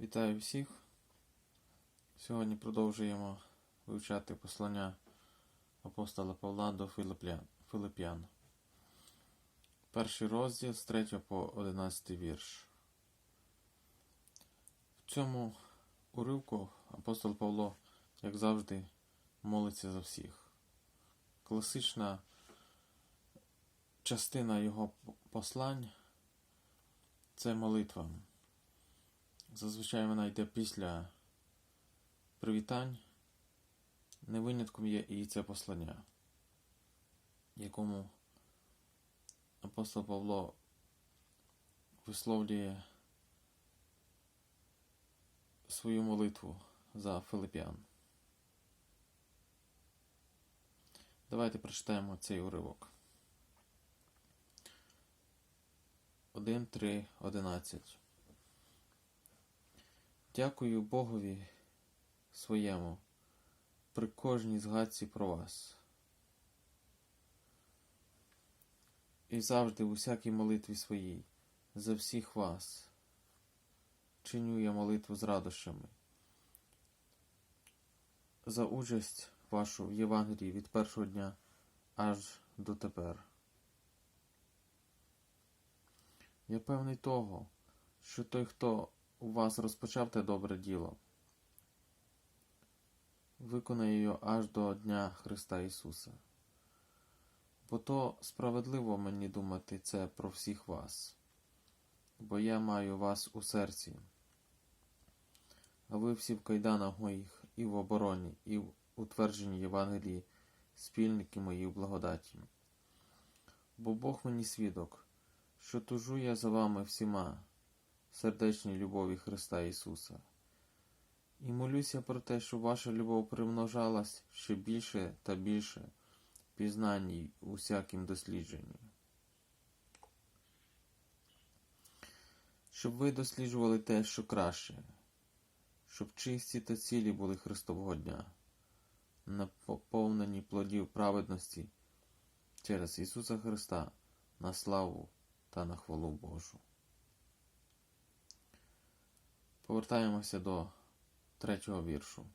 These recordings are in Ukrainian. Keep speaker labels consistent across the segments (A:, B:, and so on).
A: Вітаю всіх. Сьогодні продовжуємо вивчати послання апостола Павла до Филип'ян. Перший розділ з 3 по 11 вірш. В цьому уривку апостол Павло, як завжди, молиться за всіх. Класична частина його послань це молитва. Зазвичай вона йде після привітань. Не винятком є і це послання, якому апостол Павло висловлює свою молитву за филип'ян. Давайте прочитаємо цей уривок. 1, 3, 11. Дякую Богові своєму при кожній згадці про вас. І завжди у всякій молитві своїй за всіх вас чиню я молитву з радощами. За участь вашу в Євангелії від першого дня аж до тепер. Я певний того, що той, хто у вас розпочав те добре діло, виконає його аж до Дня Христа Ісуса. Бо то справедливо мені думати це про всіх вас, бо я маю вас у серці, а ви всі в кайданах моїх і в обороні, і в утвердженні Євангелії, спільники мої в благодаті. Бо Бог мені свідок, що тужу я за вами всіма сердечній любові Христа Ісуса. І молюся про те, щоб ваша любов примножалась ще більше та більше в пізнанні у всякім дослідженні. Щоб ви досліджували те, що краще, щоб чисті та цілі були Христового дня, наповнені плодів праведності через Ісуса Христа на славу та на хвалу Божу. Повертаємося до третього віршу.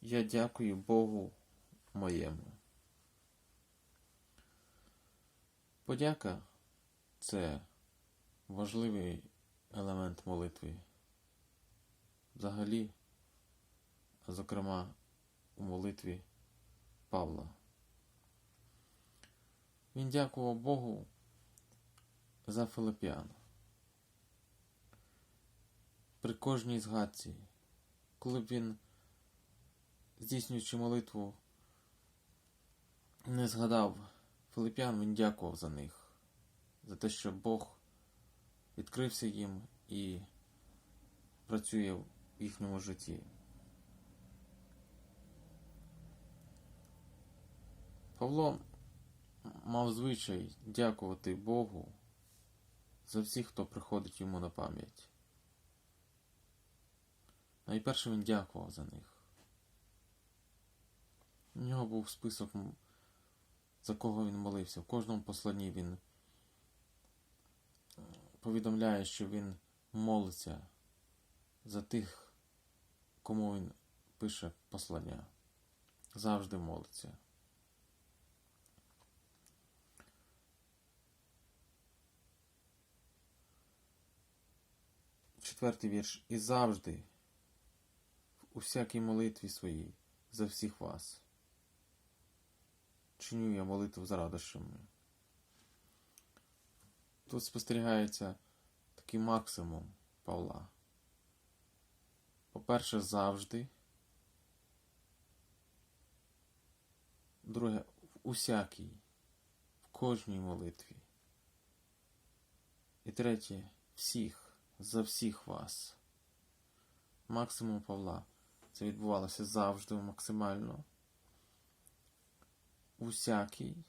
A: Я дякую Богу моєму. Подяка це важливий елемент молитви. Взагалі, зокрема, у молитві Павла. Він дякував Богу за Филип'ян. При кожній згадці, коли б він, здійснюючи молитву, не згадав Филип'ян, він дякував за них, за те, що Бог відкрився їм і працює в їхньому житті. Павло мав звичай дякувати Богу за всіх, хто приходить йому на пам'ять. Найперше він дякував за них. У нього був список, за кого він молився. В кожному посланні він повідомляє, що він молиться за тих, кому він пише послання. Завжди молиться. Четвертий вірш. І завжди у всякій молитві своїй за всіх вас. Чиню я молитву з радощами. Тут спостерігається такий максимум Павла. По-перше, завжди. Друге, в усякій, в кожній молитві. І третє, всіх, за всіх вас. Максимум Павла. Це відбувалося завжди максимально. Усякий,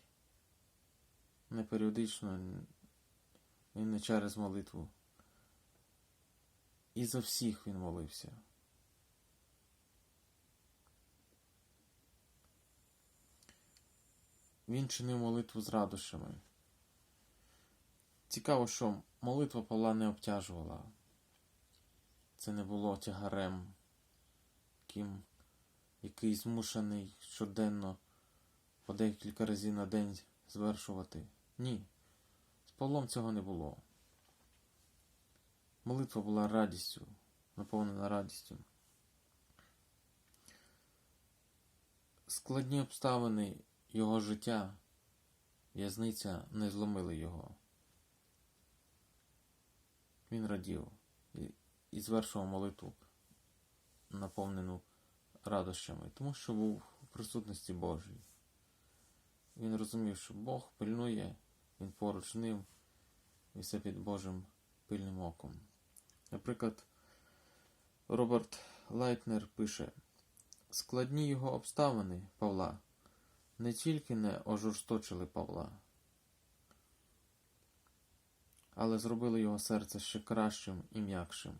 A: не періодично і не через молитву. І за всіх він молився. Він чинив молитву з радощами. Цікаво, що молитва Павла не обтяжувала. Це не було тягарем, ким, який змушений щоденно по декілька разів на день звершувати. Ні. З Павлом цього не було. Молитва була радістю, наповнена радістю. Складні обставини його життя, в'язниця не зломили його. Він радів і, і звершував молитву, наповнену радощами, тому що був у присутності Божій. Він розумів, що Бог пильнує, він поруч ним і все під Божим пильним оком. Наприклад, Роберт Лайтнер пише: складні його обставини Павла не тільки не ожорсточили Павла, але зробили його серце ще кращим і м'якшим.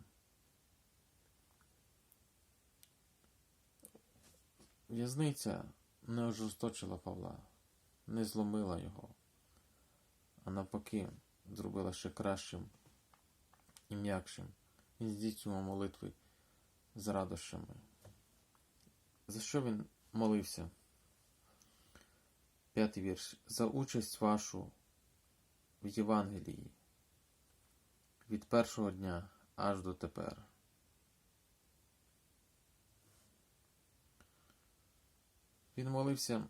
A: В'язниця не ожорсточила Павла, не зломила його, а навпаки, зробила ще кращим і м'якшим. Він здійснював молитви з радощами. За що він молився? П'ятий вірш. За участь вашу в Євангелії від першого дня аж до тепер. Він молився.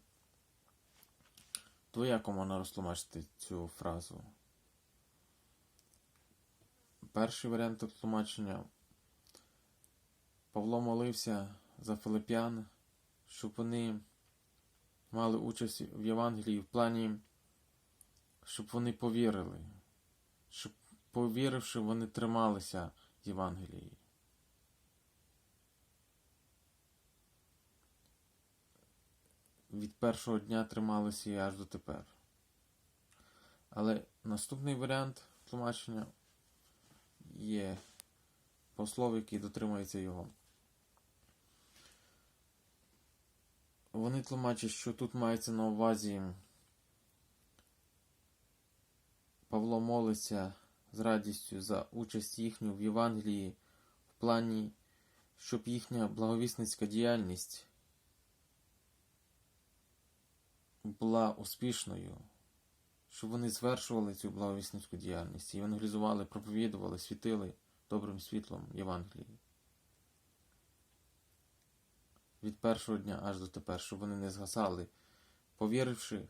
A: Двояко можна розтлумачити цю фразу. Перший варіант тлумачення. Павло молився за Филип'ян, щоб вони мали участь в Євангелії в плані, щоб вони повірили, щоб, повіривши, вони трималися Євангелії. Від першого дня трималися і аж до тепер. Але наступний варіант тлумачення є послов, який дотримується його. Вони тлумачать, що тут мається на увазі Павло молиться з радістю за участь їхню в Євангелії в плані, щоб їхня благовісницька діяльність була успішною, щоб вони звершували цю благовісницьку діяльність, евангелізували, проповідували, світили добрим світлом Євангелії. Від першого дня аж до тепер, щоб вони не згасали, повіривши,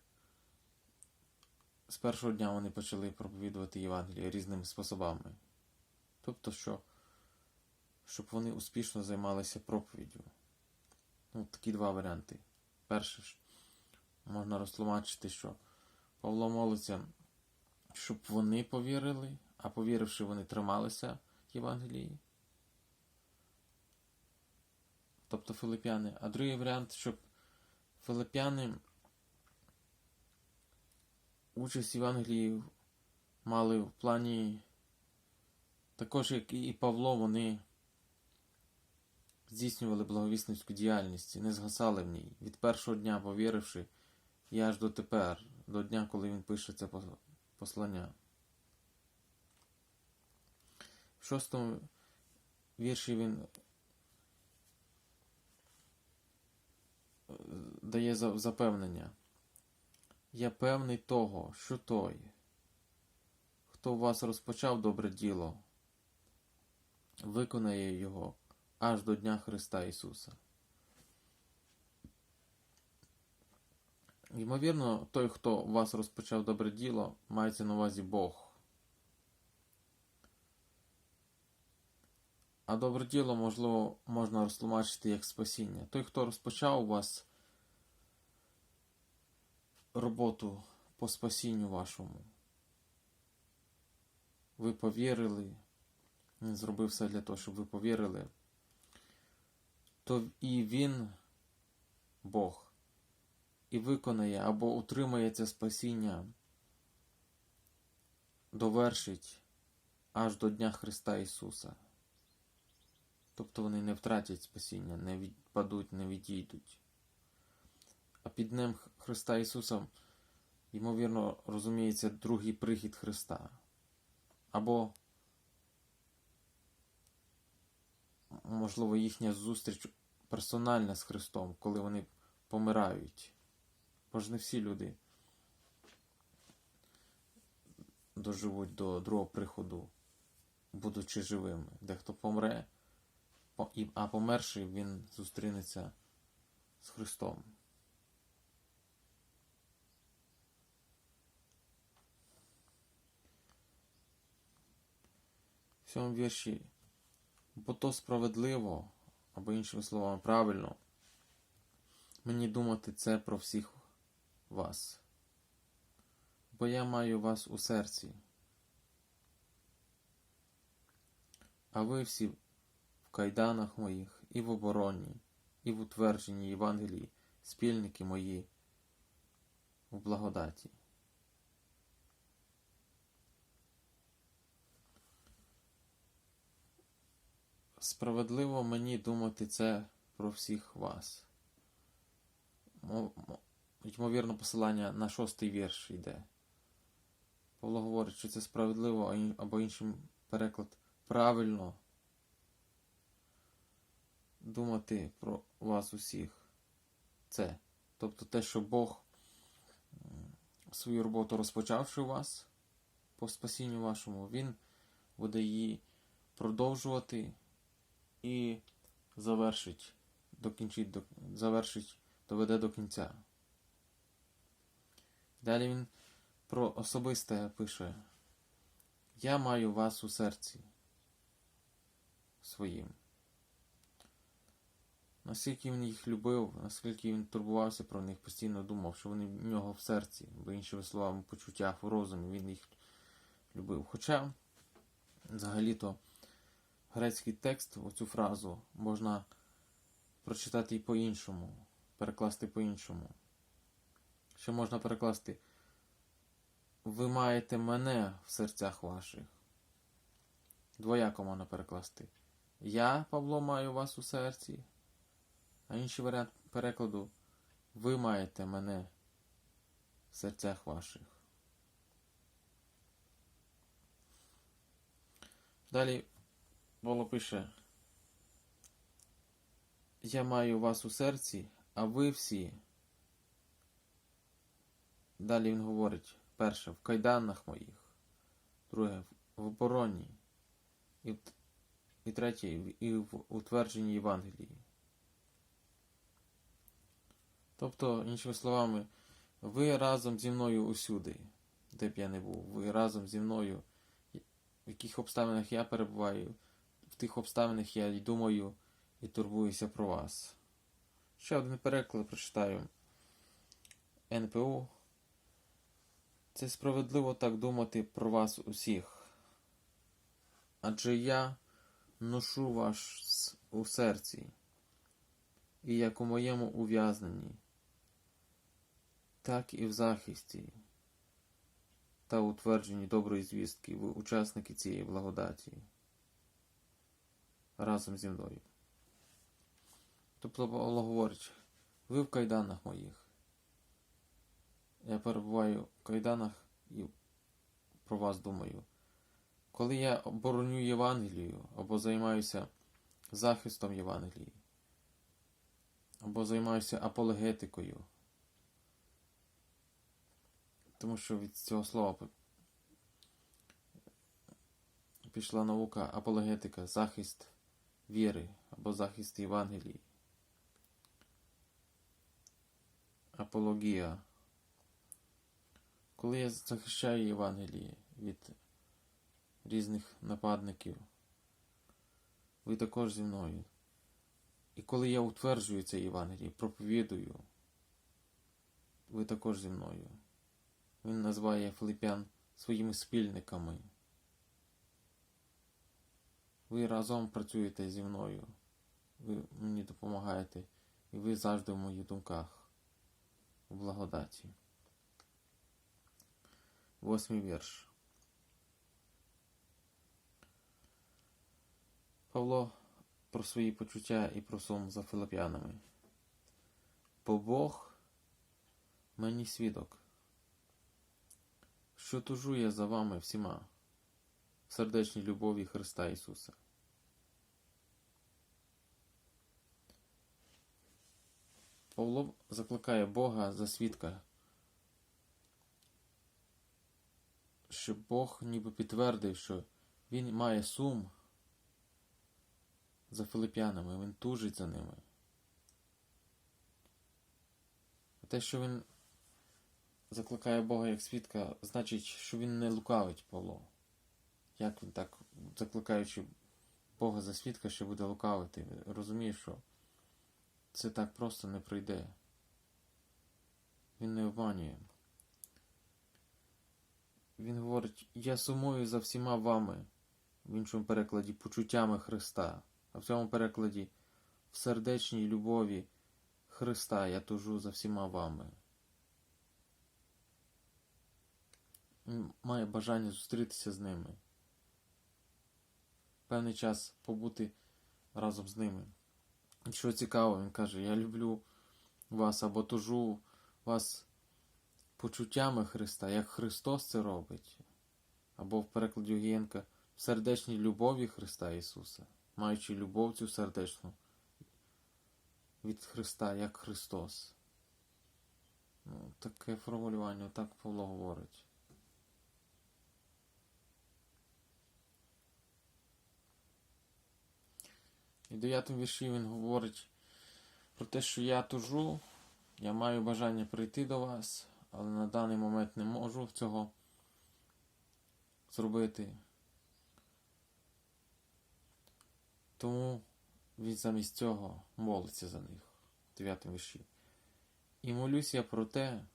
A: з першого дня вони почали проповідувати Євангеліє різними способами. Тобто, що, щоб вони успішно займалися проповіддю. Ну, такі два варіанти. Перше, можна розтлумачити, що Павло молиться, щоб вони повірили, а повіривши, вони трималися Євангелії. Тобто филип'яни. А другий варіант, щоб филип'яни участь Євангелії мали в плані, також як і Павло, вони здійснювали благовісницьку діяльність і не згасали в ній. Від першого дня повіривши, і аж до тепер, до дня, коли він пише це послання. В шостому вірші він дає запевнення. Я певний того, що той, хто у вас розпочав добре діло, виконає його аж до Дня Христа Ісуса. Ймовірно, той, хто вас розпочав добре діло, мається на увазі Бог. А добре діло, можливо, можна розтлумачити як спасіння. Той, хто розпочав у вас роботу по спасінню вашому, ви повірили, він зробив все для того, щоб ви повірили, то і він, Бог, і виконає або утримає це спасіння, довершить аж до Дня Христа Ісуса. Тобто вони не втратять спасіння, не відпадуть, не відійдуть. А під Днем Христа Ісуса, ймовірно, розуміється другий прихід Христа. або, можливо, їхня зустріч персональна з Христом, коли вони помирають. Бо ж не всі люди доживуть до другого приходу, будучи живими. Дехто помре, а померший він зустрінеться з Христом. В цьому вірші, бо то справедливо, або іншими словами, правильно, мені думати це про всіх вас. Бо я маю вас у серці. А ви всі в кайданах моїх, і в обороні, і в утвердженні Євангелії, спільники мої у благодаті. Справедливо мені думати це про всіх вас. Мо- мо- Ймовірно, посилання на шостий вірш йде. Павло говорить, що це справедливо, або іншим переклад правильно думати про вас усіх. Це. Тобто те, що Бог свою роботу розпочавши у вас по спасінню вашому, Він буде її продовжувати і завершить, докінчить, завершить, доведе до кінця. Далі він про особисте пише: Я маю вас у серці своїм. Наскільки він їх любив, наскільки він турбувався про них, постійно думав, що вони в нього в серці, бо іншими словами, в почуттях, у розумі, він їх любив. Хоча, взагалі-то, грецький текст, оцю фразу, можна прочитати і по-іншому, перекласти по-іншому. Ще можна перекласти Ви маєте мене в серцях ваших. Двояко можна перекласти. Я, Павло, маю вас у серці. А інший варіант перекладу Ви маєте мене в серцях ваших. Далі Павло пише Я маю вас у серці, а ви всі. Далі він говорить: перше, в кайданах моїх, друге, в обороні, і, і третє, і в утвердженні Євангелії. Тобто, іншими словами, ви разом зі мною усюди, де б я не був, ви разом зі мною, в яких обставинах я перебуваю, в тих обставинах я й думаю і турбуюся про вас. Ще один переклад прочитаю. НПУ. Це справедливо так думати про вас усіх. Адже я ношу вас у серці, і як у моєму ув'язненні, так і в захисті та утвердженні доброї звістки ви учасники цієї благодаті разом зі мною. Тобто Павло говорить, ви в кайданах моїх. Я перебуваю в кайданах і про вас думаю. Коли я обороню Євангелію або займаюся захистом Євангелії, або займаюся апологетикою, тому що від цього слова пішла наука апологетика, захист віри або захист Євангелії. Апологія. Коли я захищаю Євангеліє від різних нападників, ви також зі мною. І коли я утверджую це Євангеліє, проповідую, ви також зі мною. Він називає Филипян своїми спільниками. Ви разом працюєте зі мною. Ви мені допомагаєте, і ви завжди в моїх думках у благодаті. Восьмий вірш. Павло про свої почуття і про сум за филип'янами. Бо Бог мені свідок, що тужу я за вами всіма, в сердечній любові Христа Ісуса. Павло закликає Бога за свідка, щоб Бог ніби підтвердив, що він має сум за филип'янами, він тужить за ними. Те, що він закликає Бога як свідка, значить, що він не лукавить Павло. Як він так, закликаючи Бога за свідка, що буде лукавити, розуміє, що це так просто не пройде. Він не обманює. Він говорить, я сумую за всіма вами, в іншому перекладі почуттями Христа, а в цьому перекладі в сердечній любові Христа я тужу за всіма вами. Він має бажання зустрітися з ними. Певний час побути разом з ними. І що цікаво, він каже, я люблю вас або тужу вас почуттями Христа, як Христос це робить. Або в перекладі Огієнка в сердечній любові Христа Ісуса, маючи любов цю сердечну від Христа, як Христос. Ну, таке формулювання, так Павло говорить. І в 9 вірші він говорить про те, що я тужу, я маю бажання прийти до вас, але на даний момент не можу цього зробити. Тому він замість цього молиться за них в 9 вірші. І молюсь я про те,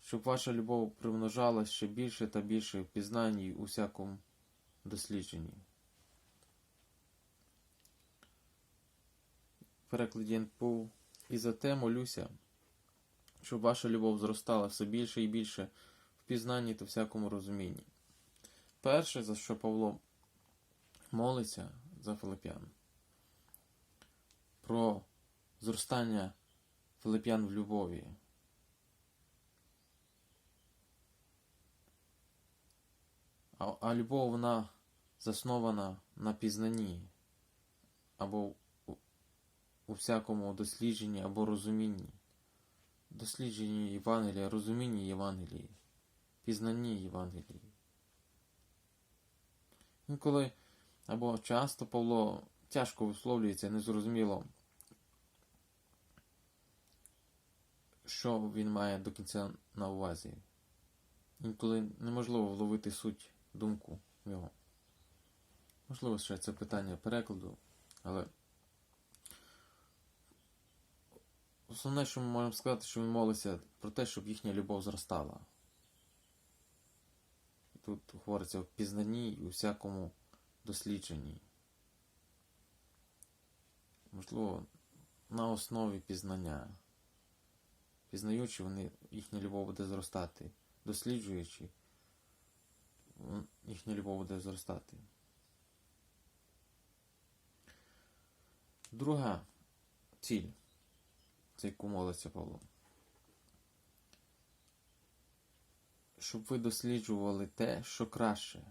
A: щоб ваша любов примножалась ще більше та більше в пізнанні у всякому дослідженні. перекладі НПУ. І за те молюся, щоб ваша любов зростала все більше і більше в пізнанні та всякому розумінні. Перше, за що Павло молиться за Филип'ян, про зростання Филип'ян в любові. А, а любов вона заснована на пізнанні або у всякому дослідженні або розумінні, дослідженні Євангелія, розумінні Євангелії, пізнанні Євангелії. Інколи або часто Павло тяжко висловлюється, незрозуміло, що він має до кінця на увазі. Інколи неможливо вловити суть думку його. Можливо, ще це питання перекладу, але Основне, що ми можемо сказати, що він молиться про те, щоб їхня любов зростала. Тут говориться в пізнанні і у всякому дослідженні. Можливо, на основі пізнання. Пізнаючи, вони, їхня любов буде зростати. Досліджуючи, їхня любов буде зростати. Друга ціль за яку молиться Павло. Щоб ви досліджували те, що краще,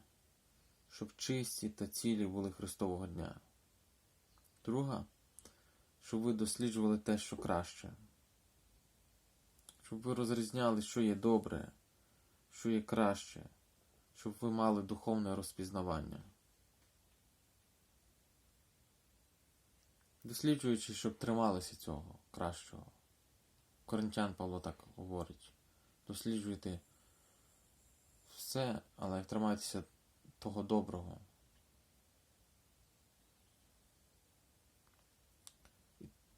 A: щоб чисті та цілі були Христового дня. Друга, щоб ви досліджували те, що краще. Щоб ви розрізняли, що є добре, що є краще, щоб ви мали духовне розпізнавання. Досліджуючи, щоб трималися цього кращого. Коринтян Павло так говорить. Досліджуйте все, але тримайтеся того доброго.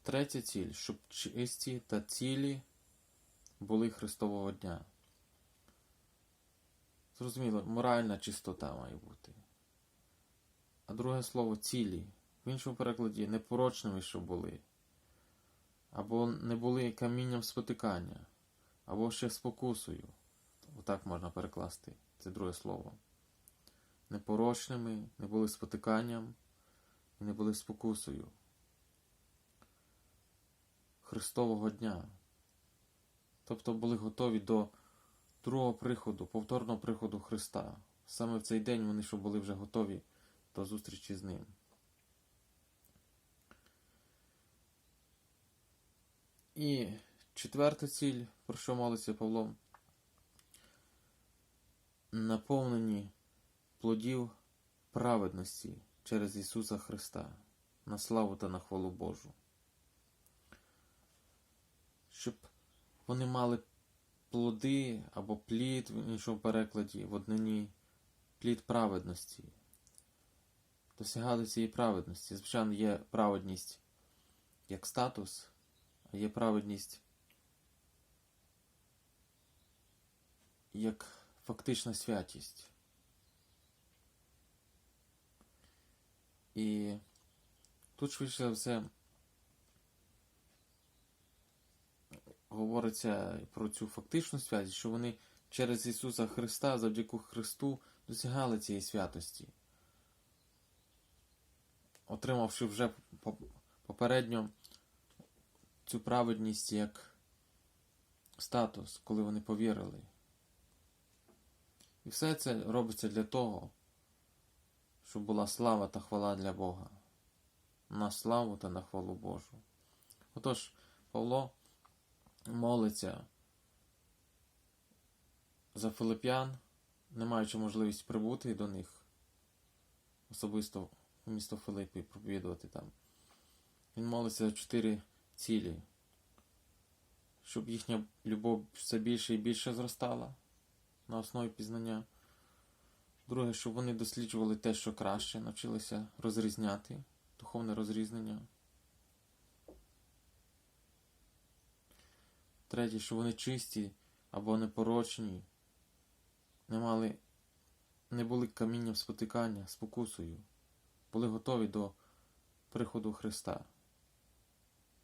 A: Третя ціль, щоб чисті та цілі були Христового дня. Зрозуміло, моральна чистота має бути. А друге слово цілі в іншому перекладі непорочними, що були, або не були камінням спотикання, або ще спокусою. Отак можна перекласти це друге слово. Непорочними, не були спотиканням і не були спокусою. Христового дня. Тобто були готові до другого приходу, повторного приходу Христа. Саме в цей день вони що були вже готові до зустрічі з ним. І четверта ціль, про що молиться Павло, наповнені плодів праведності через Ісуса Христа на славу та на хвалу Божу. Щоб вони мали плоди або плід в іншому перекладі в однині, плід праведності. Досягали цієї праведності. Звичайно, є праведність як статус, є праведність як фактична святість. І тут швидше за все говориться про цю фактичну святість, що вони через Ісуса Христа, завдяки Христу, досягали цієї святості, отримавши вже попередньо цю праведність як статус, коли вони повірили. І все це робиться для того, щоб була слава та хвала для Бога. На славу та на хвалу Божу. Отож, Павло молиться за филип'ян, не маючи можливість прибути до них, особисто в місто Филиппі проповідувати там. Він молиться за чотири цілі, щоб їхня любов все більше і більше зростала на основі пізнання. Друге, щоб вони досліджували те, що краще, навчилися розрізняти, духовне розрізнення. Третє, що вони чисті або непорочні, не мали, не були камінням спотикання, спокусою, були готові до приходу Христа.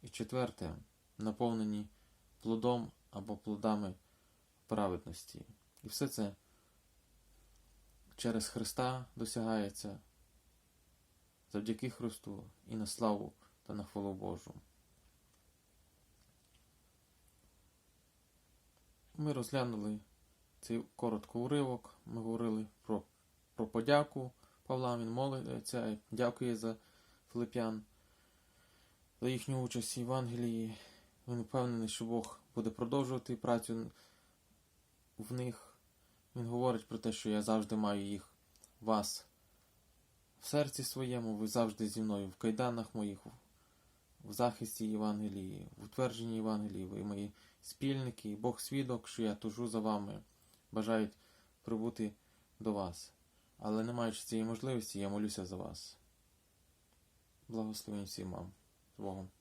A: І четверте, наповнені плодом або плодами праведності. І все це через Христа досягається завдяки Христу і на славу та на хвалу Божу. Ми розглянули цей короткий уривок. Ми говорили про, про подяку Павла. Він молиться, дякує за Филип'ян, за їхню участь в Євангелії. Він впевнений, що Бог буде продовжувати працю в них. Він говорить про те, що я завжди маю їх, вас в серці своєму, ви завжди зі мною в кайданах моїх, в захисті Євангелії, в утвердженні Євангелії, ви мої спільники, Бог свідок, що я тужу за вами, бажають прибути до вас. Але не маючи цієї можливості, я молюся за вас. Благословень всім вам. З Богом.